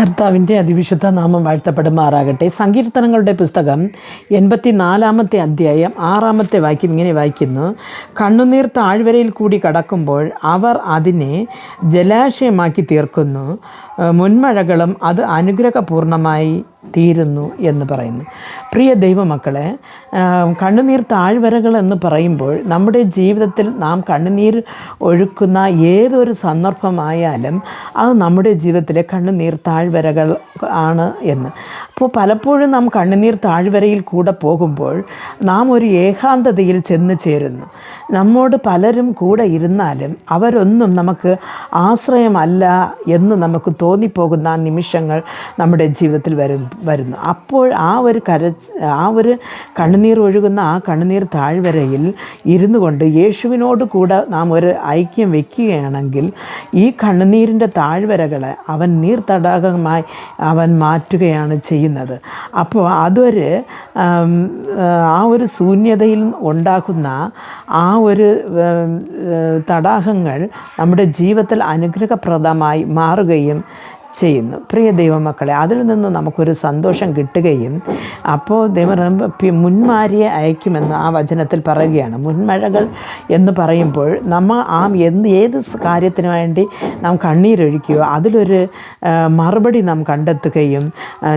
കർത്താവിന്റെ അതിവിശുദ്ധ നാമം വാഴ്ത്തപ്പെടുമാറാകട്ടെ. സങ്കീർത്തനങ്ങളുടെ പുസ്തകം എൺപത്തി നാലാമത്തെ അധ്യായം ആറാമത്തെ വാക്യം ഇങ്ങനെ വായിക്കുന്നു. കണ്ണുനീർ താഴ്വരയിൽ കൂടി കടക്കുമ്പോൾ അവർ അതിനെ ജലാശയമാക്കി തീർക്കുന്നു. മുൻമഴകളും അത് അനുഗ്രഹപൂർണമായി തീരുന്നു എന്ന് പറയുന്നു. പ്രിയ ദൈവമക്കളെ കണ്ണുനീർ താഴ്വരകൾ എന്ന് പറയുമ്പോൾ നമ്മുടെ ജീവിതത്തിൽ നാം കണ്ണുനീർ ഒഴുക്കുന്ന ഏതൊരു സന്ദർഭമായാലും അത് നമ്മുടെ ജീവിതത്തിലെ കണ്ണുനീർ താഴ്വരകൾ ആണ് എന്ന്. അപ്പോൾ പലപ്പോഴും നാം കണ്ണുനീർ താഴ്വരയിൽ കൂടെ പോകുമ്പോൾ നാം ഒരു ഏകാന്തതയിൽ ചെന്ന് ചേരുന്നു. നമ്മോട് പലരും കൂടെ ഇരുന്നാലും അവരൊന്നും നമുക്ക് ആശ്രയമല്ല എന്ന് നമുക്ക് തോന്നിപ്പോകുന്ന ആ നിമിഷങ്ങൾ നമ്മുടെ ജീവിതത്തിൽ വരും വരുന്നു. അപ്പോൾ ആ ഒരു കര ആ ഒരു കണ്ണുനീർ ഒഴുകുന്ന ആ കണ്ണുനീർ താഴ്വരയിൽ ഇരുന്നു കൊണ്ട് യേശുവിനോട് കൂടെ നാം ഒരു ഐക്യം വെക്കുകയാണെങ്കിൽ ഈ കണ്ണുനീരിന്റെ താഴ്വരകളെ അവൻ നീർ തടാകമായി അവൻ മാറ്റുകയാണ് ചെയ്യുന്നത്. അപ്പോൾ അതൊരു ആ ഒരു ശൂന്യതയിൽ ഉണ്ടാകുന്ന ആ ഒരു തടാകങ്ങൾ നമ്മുടെ ജീവിതത്തിൽ അനുഗ്രഹപ്രദമായി മാറുകയും ചെയ്യുന്നു. പ്രിയ ദൈവമക്കളെ അതിൽ നിന്ന് നമുക്കൊരു സന്തോഷം കിട്ടുകയും അപ്പോൾ ദൈവം മുൻമാരിയെ അയക്കുമെന്ന് ആ വചനത്തിൽ പറയുകയാണ്. മുൻമഴകൾ എന്ന് പറയുമ്പോൾ നമ്മൾ ആ എന്ത് ഏത് കാര്യത്തിന് വേണ്ടി നാം കണ്ണീരൊഴിക്കുകയോ അതിലൊരു മറുപടി നാം കണ്ടെത്തുകയും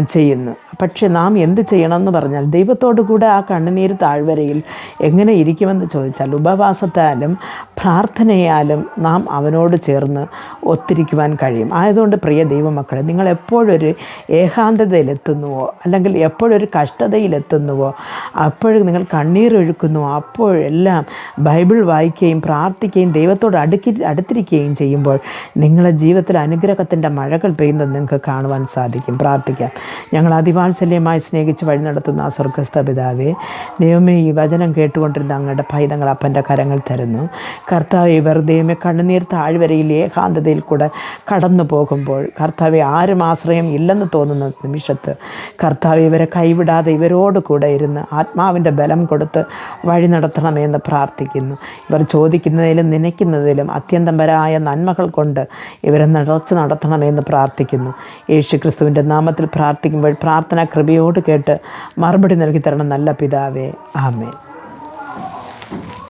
ചെയ്യുന്നു. പക്ഷേ നാം എന്ത് ചെയ്യണമെന്ന് പറഞ്ഞാൽ ദൈവത്തോടു കൂടെ ആ കണ്ണുനീർ താഴ്വരയിൽ എങ്ങനെ ഇരിക്കുമെന്ന് ചോദിച്ചാൽ ഉപവാസത്താലും പ്രാർത്ഥനയാലും നാം അവനോട് ചേർന്ന് ഒത്തിരിക്കുവാൻ കഴിയും. ആയതുകൊണ്ട് പ്രിയ ദൈവമക്കളെ നിങ്ങൾ എപ്പോഴൊരു ഏകാന്തതയിലെത്തുന്നുവോ അല്ലെങ്കിൽ എപ്പോഴൊരു കഷ്ടതയിലെത്തുന്നുവോ അപ്പോഴും നിങ്ങൾ കണ്ണീരൊഴുക്കുന്നുവോ അപ്പോഴെല്ലാം ബൈബിൾ വായിക്കുകയും പ്രാർത്ഥിക്കുകയും ദൈവത്തോട് അടുക്കി അടുത്തിരിക്കുകയും ചെയ്യുമ്പോൾ നിങ്ങളുടെ ജീവിതത്തിൽ അനുഗ്രഹത്തിന്റെ മഴകൾ പെയ്യുന്നത് നിങ്ങൾക്ക് കാണുവാൻ സാധിക്കും. പ്രാർത്ഥിക്കാം. ഞങ്ങൾ അതിവാത്സല്യമായി സ്നേഹിച്ച് വഴി നടത്തുന്ന ആ സ്വർഗസ്ഥ പിതാവേ ദൈവമേ ഈ വചനം കേട്ടുകൊണ്ടിരുന്ന അങ്ങയുടെ പൈതങ്ങൾ അപ്പന്റെ കരങ്ങൾ തരുന്നു. കർത്താവ് വെറുതെയുമേ കണ്ണുനീർ താഴ്വരയിൽ ഏകാന്തതയിൽ കൂടെ കടന്നു പോകുമ്പോൾ കർത്താവ് ആരും ആശ്രയം ഇല്ലെന്ന് തോന്നുന്ന നിമിഷത്ത് കർത്താവ് ഇവരെ കൈവിടാതെ ഇവരോട് കൂടെ ഇരുന്ന് ആത്മാവിന്റെ ബലം കൊടുത്ത് വഴി നടത്തണമെന്ന് പ്രാർത്ഥിക്കുന്നു. ഇവർ ചോദിക്കുന്നതിലും നനയ്ക്കുന്നതിലും അത്യന്തപരായ നന്മകൾ കൊണ്ട് ഇവരെ നിറച്ച് നടത്തണമെന്ന് പ്രാർത്ഥിക്കുന്നു. യേശു ക്രിസ്തുവിന്റെ നാമത്തിൽ പ്രാർത്ഥിക്കുമ്പോൾ പ്രാർത്ഥന കൃപയോട് കേട്ട് മറുപടി നൽകി തരണം നല്ല പിതാവേ. ആമേ